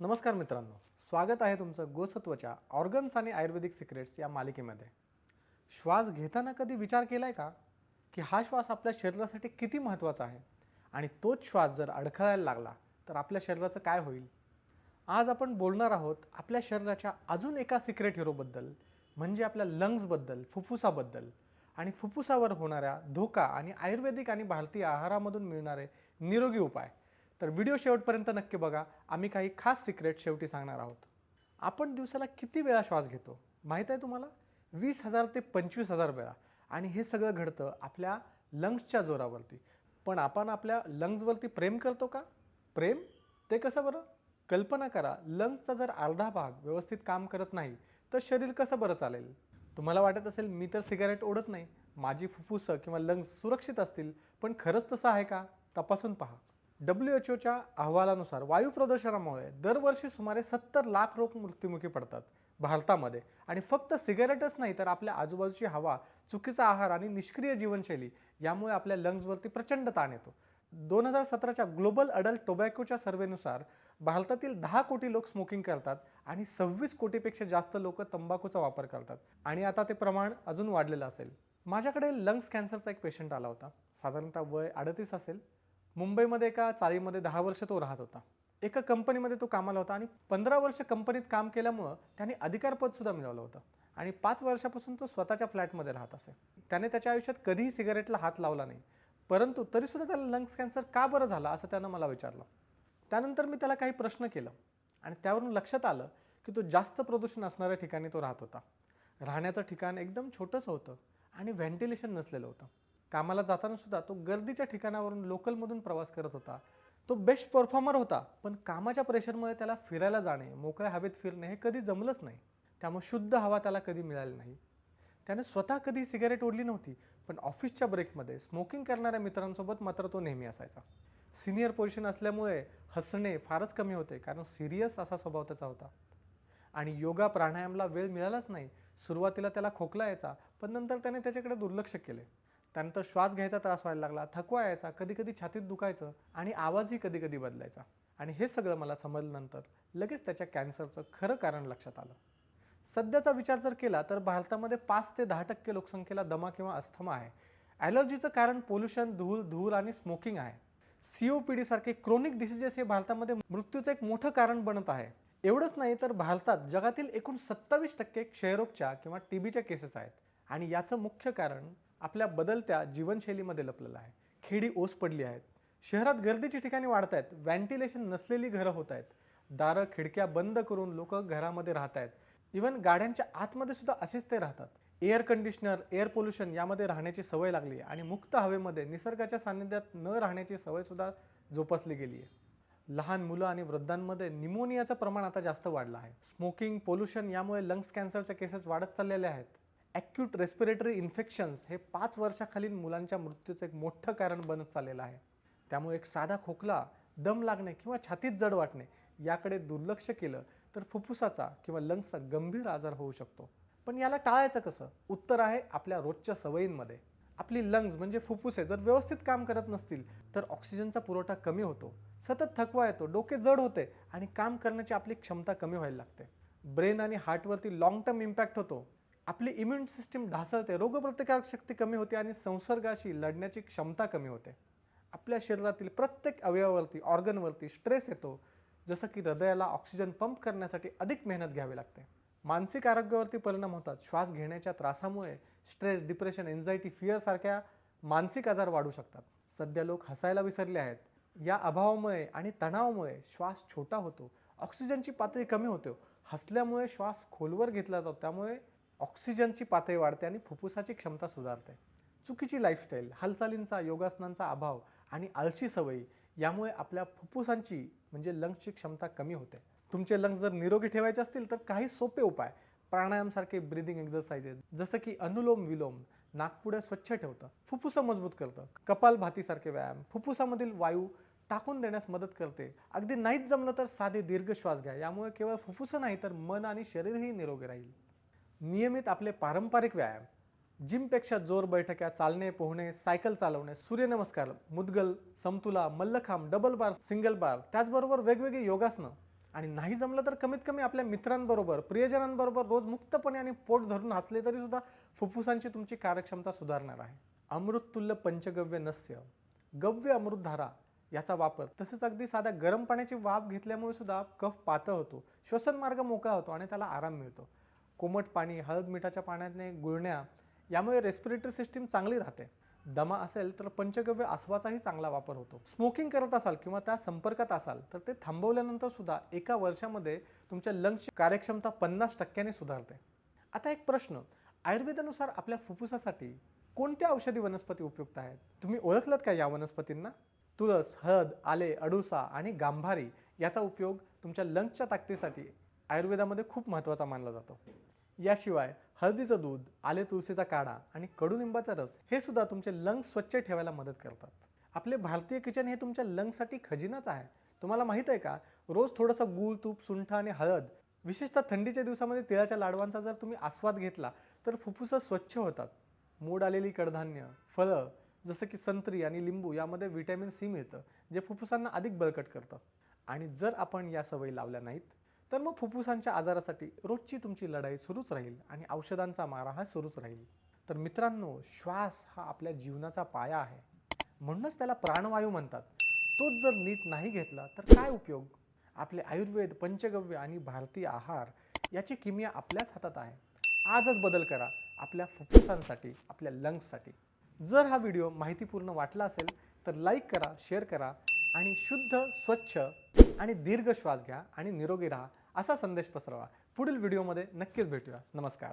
नमस्कार मित्रांनो स्वागत आहे तुमचं गोसत्वच्या ऑर्गन्स आणि आयुर्वेदिक सिक्रेट्स या मालिकेमध्ये. श्वास घेताना कधी विचार केला आहे का? की हा श्वास आपल्या शरीरासाठी किती महत्त्वाचा आहे? आणि तोच श्वास जर अडखळायला लागला तर आपल्या शरीराचं काय होईल? आज आपण बोलणार आहोत आपल्या शरीराच्या अजून एका सिक्रेट हिरोबद्दल म्हणजे आपल्या लंग्सबद्दल फुफ्फुसाबद्दल. आणि फुफ्फुसावर होणाऱ्या धोका आणि आयुर्वेदिक आणि भारतीय आहारामधून मिळणारे निरोगी उपाय. तर व्हिडिओ शेवटपर्यंत नक्की बघा. आम्ही काही खास सिक्रेट शेवटी सांगणार आहोत. आपण दिवसाला किती वेळा श्वास घेतो? माहीत आहे तुम्हाला? वीस हजार ते पंचवीस हजार वेळा. आणि हे सगळं घडतं आपल्या लंग्सच्या जोरावरती. पण आपण आपल्या लंग्सवरती प्रेम करतो का? प्रेम? ते कसं बरं? कल्पना करा. लंग्सचा जर अर्धा भाग व्यवस्थित काम करत नाही तर शरीर कसं बरं चालेल? तुम्हाला वाटत असेल मी तर सिगारेट ओढत नाही. माझी फुफ्फुसं किंवा लंग्स सुरक्षित असतील पण खरंच तसं आहे का? तपासून पहा. डब्ल्यू एच ओच्या अहवालानुसार वायू प्रदूषणामुळे दरवर्षी सुमारे सत्तर लाख लोक मृत्युमुखी पडतात भारतामध्ये. आणि फक्त सिगारेटच नाही तर आपल्या आजूबाजूची हवा चुकीचा आहार आणि निष्क्रिय जीवनशैली यामुळे आपल्या लंग्सवरती प्रचंड ताण येतो. दोन हजार सतराच्या ग्लोबल अडल्ट टोबॅकोच्या सर्वेनुसार भारतातील दहा कोटी लोक स्मोकिंग करतात आणि सव्वीस कोटीपेक्षा जास्त लोक तंबाखूचा वापर करतात. आणि आता ते प्रमाण अजून वाढलेलं असेल. माझ्याकडे लंग्स कॅन्सरचा एक पेशंट आला होता. साधारणतः वय अडतीस असेल. मुंबईमध्ये एका चाळीमध्ये दहा वर्ष तो राहत होता. एका कंपनीमध्ये तो कामाला होता आणि पंधरा वर्ष कंपनीत काम केल्यामुळं त्याने अधिकारपदसुद्धा मिळवलं होतं. आणि पाच वर्षापासून तो स्वतःच्या फ्लॅटमध्ये राहत असे. त्याने त्याच्या आयुष्यात कधीही सिगारेटला हात लावला नाही. परंतु तरीसुद्धा त्याला लंग्स कॅन्सर का बरं झाला असं त्यानं मला विचारलं. त्यानंतर मी त्याला काही प्रश्न केलं आणि त्यावरून लक्षात आलं की तो जास्त प्रदूषण असणाऱ्या ठिकाणी तो राहत होता. राहण्याचं ठिकाण एकदम छोटंसं होतं आणि व्हेंटिलेशन नसलेलं होतं. कामाला जाताना सुद्धा तो गर्दीच्या ठिकाणावरून लोकलमधून प्रवास करत होता. तो बेस्ट परफॉर्मर होता पण कामाच्या प्रेशरमुळे त्याला फिरायला जाणे मोकळ्या हवेत फिरणे हे कधी जमलंच नाही. त्यामुळे शुद्ध हवा त्याला कधी मिळाली नाही. त्याने स्वतः कधी सिगारेट ओढली नव्हती पण ऑफिसच्या ब्रेकमध्ये स्मोकिंग करणाऱ्या मित्रांसोबत मात्र तो नेहमी असायचा. सिनियर पोझिशन असल्यामुळे हसणे फारच कमी होते कारण सिरियस असा स्वभाव त्याचा होता. आणि योगा प्राणायामला वेळ मिळालाच नाही सुरुवातीला त्याला खोकला यायचा पण नंतर त्याने त्याच्याकडे दुर्लक्ष केले. त्यानंतर श्वास घ्यायचा त्रास व्हायला लागला थकवा यायचा कधी कधी छातीत दुखायचं आणि आवाजही कधी कधी बदलायचा. आणि हे सगळं मला समजल्यानंतर लगेच त्याच्या कॅन्सरचं खरं कारण लक्षात आलं. सध्याचा विचार जर केला तर भारतामध्ये पाच ते दहा टक्के लोकसंख्येला दमा किंवा अस्थमा आहे. ॲलर्जीचं कारण पोल्युशन धूळ धूर आणि स्मोकिंग आहे. सी ओ पी डीसारखे क्रोनिक डिसिजेस हे भारतामध्ये मृत्यूचं एक मोठं कारण बनत आहे. एवढंच नाही तर भारतात जगातील एकूण सत्तावीस टक्के क्षयरोगच्या किंवा टी बीच्या केसेस आहेत. आणि याचं मुख्य कारण आपल्या बदलत्या जीवनशैलीमध्ये लपलेला आहे. खेडी ओस पडली आहेत. शहरात गर्दीची ठिकाणी वाढत आहेत व्हेंटिलेशन नसलेली घरं होत आहेत दारं खिडक्या बंद करून लोक घरामध्ये राहत आहेत इवन गाड्यांच्या आतमध्ये सुद्धा असेच ते राहतात. एअर कंडिशनर एअर पोल्युशन यामध्ये राहण्याची सवय लागली आणि मुक्त हवेमध्ये निसर्गाच्या सान्निध्यात न राहण्याची सवयसुद्धा जोपासली गेली आहे. लहान मुलं आणि वृद्धांमध्ये निमोनियाचं प्रमाण आता जास्त वाढलं आहे. स्मोकिंग पोल्युशन यामुळे लंग्स कॅन्सरच्या केसेस वाढत चाललेल्या आहेत. ॲक्यूट रेस्पिरेटरी इन्फेक्शन्स हे पाच वर्षाखालील मुलांच्या मृत्यूचं एक मोठं कारण बनत चाललेलं आहे. त्यामुळे एक साधा खोकला दम लागणे किंवा छातीत जड वाटणे याकडे दुर्लक्ष केलं तर फुफ्फुसाचा किंवा लंग्सचा गंभीर आजार होऊ शकतो. पण याला टाळायचं कसं? उत्तर आहे आपल्या रोजच्या सवयींमध्ये. आपली लंग्स म्हणजे फुफ्फुसे जर व्यवस्थित काम करत नसतील तर ऑक्सिजनचा पुरवठा कमी होतो. सतत थकवा येतो डोके जड होते आणि काम करण्याची आपली क्षमता कमी व्हायला लागते. ब्रेन आणि हार्टवरती लॉंग टर्म इम्पॅक्ट होतो. आपली इम्युन सिस्टीम ढासळते रोगप्रतिकारक शक्ती कमी होते आणि संसर्गाशी लढण्याची क्षमता कमी होते. आपल्या शरीरातील प्रत्येक अवयवावरती ऑर्गनवरती स्ट्रेस येतो जसं की हृदयाला ऑक्सिजन पंप करण्यासाठी अधिक मेहनत घ्यावी लागते. मानसिक आरोग्यावरती परिणाम होतात. श्वास घेण्याच्या त्रासामुळे स्ट्रेस डिप्रेशन एन्झायटी फिअरसारख्या मानसिक आजार वाढू शकतात. सध्या लोक हसायला विसरले आहेत. या अभावामुळे आणि तणावामुळे श्वास छोटा होतो. ऑक्सिजनची पातळी कमी होते. हसल्यामुळे श्वास खोलवर घेतला जातो. त्यामुळे ऑक्सिजनची पातळी वाढते आणि फुफ्फुसाची क्षमता सुधारते. चुकीची लाईफस्टाईल हालचालींचा योगासनांचा अभाव आणि आळशी सवयी यामुळे आपल्या फुफ्फुसांची म्हणजे लंग्सची क्षमता कमी होते. तुमचे लंग्स जर निरोगी ठेवायचे असतील तर काही सोपे उपाय प्राणायामसारखे ब्रिदिंग एक्झरसाइजेस जसं की अनुलोम विलोम नागपुड्या स्वच्छ ठेवतं फुफ्फुसं मजबूत करतं कपालभातीसारखे व्यायाम फुफ्फुसामधील वायू टाकून देण्यास मदत करते. अगदी नाहीच जमलं तर साधे दीर्घ श्वास घ्या यामुळे केवळ फुफ्फुसं नाही तर मन आणि शरीरही निरोगी राहील. नियमित आपले पारंपरिक व्यायाम जिमपेक्षा जोर बैठक्या चालणे पोहणे सायकल चालवणे सूर्यनमस्कार मुदगल समतुला mallakhamb double bar single bar त्याचबरोबर वेगवेगळी योगासनं. आणि नाही जमलं तर कमीत कमी आपल्या मित्रांबरोबर प्रियजनांबरोबर रोज मुक्तपणे आणि पोट धरून हसले तरी सुद्धा फुफ्फुसांची तुमची कार्यक्षमता सुधारणार आहे. अमृततुल्य पंचगव्य नस्य गव्य अमृतधारा याचा वापर तसेच अगदी साध्या गरम पाण्याची वाफ घेतल्यामुळे सुद्धा कफ पातळ होतो श्वसन मार्ग मोकळा होतो आणि त्याला आराम मिळतो. कोमट पाणी हळद मिठाच्या पाण्याने गुळण्या यामुळे रेस्पिरेटरी सिस्टीम चांगली राहते. दमा असेल तर पंचगव्य आसवाचाही चांगला वापर होतो. स्मोकिंग करत असाल किंवा त्या संपर्कात असाल तर ते थांबवल्यानंतर सुद्धा एका वर्षामध्ये तुमच्या लंग्सची कार्यक्षमता पन्नास टक्क्याने सुधारते. आता एक प्रश्न. आयुर्वेदानुसार आपल्या फुफ्फुसासाठी कोणत्या औषधी वनस्पती उपयुक्त आहेत? तुम्ही ओळखलात का या वनस्पतींना? तुळस हळद आले अडुसा आणि गांभारी याचा उपयोग तुमच्या लंग्सच्या ताकदीसाठी आयुर्वेदामध्ये खूप महत्त्वाचा मानला जातो. याशिवाय हळदीचं दूध आले तुळशीचा काढा आणि कडुनिंबाचा रस हे सुद्धा तुमचे लंग्स स्वच्छ ठेवायला मदत करतात. आपले भारतीय किचन हे तुमच्या लंगसाठी खजिनाच आहे. तुम्हाला माहीत आहे का? रोज थोडंसं गूळ तूप सुंठ आणि हळद विशेषतः थंडीच्या दिवसामध्ये तिळाच्या लाडवांचा जर तुम्ही आस्वाद घेतला तर फुफ्फुसं स्वच्छ होतात. मोड आलेली कडधान्य फळं जसं की संत्री आणि लिंबू यामध्ये व्हिटॅमिन सी मिळतं जे फुफ्फुसांना अधिक बळकट करतं. आणि जर आपण या सवयी लावल्या नाहीत तर मग फुफ्फुसांच्या आजारासाठी रोजची तुमची लढाई सुरूच राहील आणि औषधांचा मारा हा सुरूच राहील. तर मित्रांनो श्वास हा आपल्या जीवनाचा पाया आहे. म्हणूनच त्याला प्राणवायू म्हणतात. तोच जर नीट नाही घेतला तर काय उपयोग? आपले आयुर्वेद पंचगव्य आणि भारतीय आहार याची किमिया आपल्याच हातात आहे. आजच बदल करा आपल्या फुफ्फुसांसाठी आपल्या लंग्ससाठी. जर हा व्हिडिओ माहितीपूर्ण वाटला असेल तर लाईक करा शेअर करा आणि शुद्ध स्वच्छ आणि दीर्घ श्वास घ्या आणि निरोगी राहा असा संदेश पसरवा. पुढील व्हिडिओमध्ये नक्कीच भेटूया. नमस्कार.